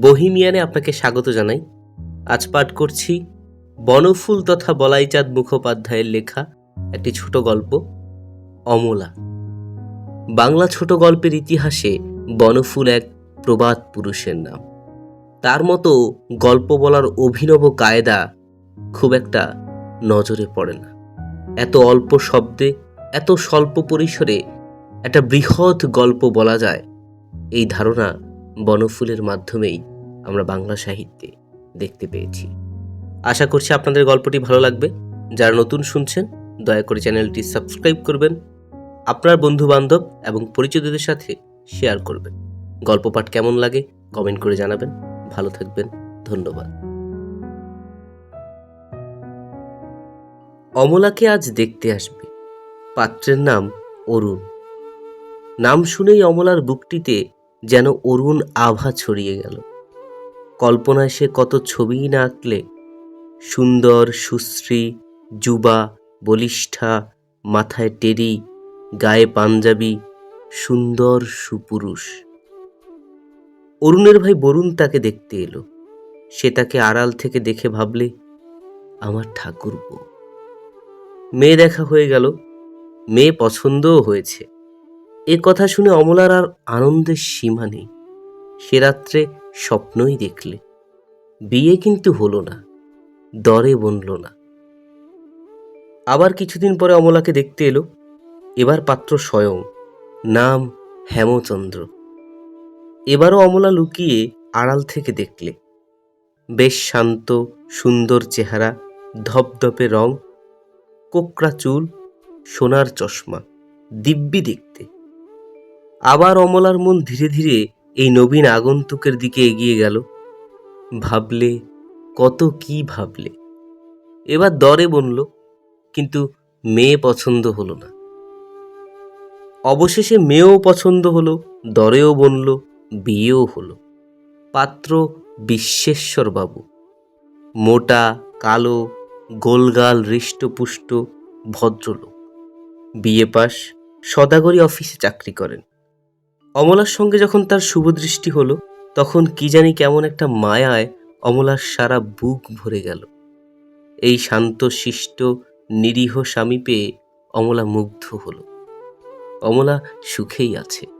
বহিমিয়ানে আপনাকে স্বাগত জানাই। আজ পাঠ করছি বনফুল তথা বলাইচাঁদ মুখোপাধ্যায়ের লেখা একটি ছোট গল্প, অমলা। বাংলা ছোট গল্পের ইতিহাসে বনফুল এক প্রবাদ পুরুষের নাম। তার মতো গল্প বলার অভিনব কায়দা খুব একটা নজরে পড়ে না। এত অল্প শব্দে, এত স্বল্প পরিসরে একটা বৃহৎ গল্প বলা যায়, এই ধারণা বনফুলের মাধ্যমেই আমরা বাংলা সাহিত্যে দেখতে পেয়েছি। আশা করছি আপনাদের গল্পটি ভালো লাগবে। যারা নতুন শুনছেন, দয়া করে চ্যানেলটি সাবস্ক্রাইব করবেন, আপনার বন্ধু বান্ধব এবং পরিচিতদের সাথে শেয়ার করবেন। গল্প পাঠ কেমন লাগে কমেন্ট করে জানাবেন। ভালো থাকবেন, ধন্যবাদ। অমলাকে আজ দেখতে আসবে। পাত্রের নাম অরুণ। নাম শুনেই অমলার বুকটিতে যেন অরুণ আভা ছড়িয়ে গেল। কল্পনায় সে কত ছবিই না আঁকলে, সুন্দর, সুশ্রী, যুবা, বলিষ্ঠা, মাথায় টেরি, গায়ে পাঞ্জাবি, সুন্দর সুপুরুষ। অরুণের ভাই বরুণ তাকে দেখতে এলো। সে তাকে আড়াল থেকে দেখে ভাবলে, আমার ঠাকুর মেয়ে দেখা হয়ে গেল। মেয়ে পছন্দও হয়েছে। এ কথা শুনে অমলার আর আনন্দের সীমা নেই। সে রাত্রে স্বপ্নই দেখলে। বিয়ে কিন্তু হলো না, দরে বনল না। আবার কিছুদিন পরে অমলাকে দেখতে এলো, এবার পাত্র স্বয়ং, নাম হেমচন্দ্র। এবারও অমলা লুকিয়ে আড়াল থেকে দেখলে। বেশ শান্ত, সুন্দর চেহারা, ধপধপে রং, কোকড়া চুল, সোনার চশমা, দিব্যি দেখতে। আবার অমলার মন ধীরে ধীরে এই নবীন আগন্তুকের দিকে এগিয়ে গেল। ভাবলে, কত কি ভাবলে। এবার দরে বনল, কিন্তু মেয়ে পছন্দ হলো না। অবশেষে মেয়েও পছন্দ হলো, দরেও বনল, বিয়েও হলো। পাত্র বিশ্বেশ্বর বাবু। মোটা, কালো, গোলগাল হৃষ্টপুষ্ট, ভদ্রলোক। বিয়ে পাশ সদাগরি অফিসে চাকরি করেন। অমলার সঙ্গে যখন তার শুভদৃষ্টি হলো, তখন কি জানি কেমন একটা মায়ায় অমলার সারা বুক ভরে গেল। এই শান্ত, শিষ্ট, নিরীহ স্বামী পেয়ে অমলা মুগ্ধ হল। অমলা সুখেই আছে।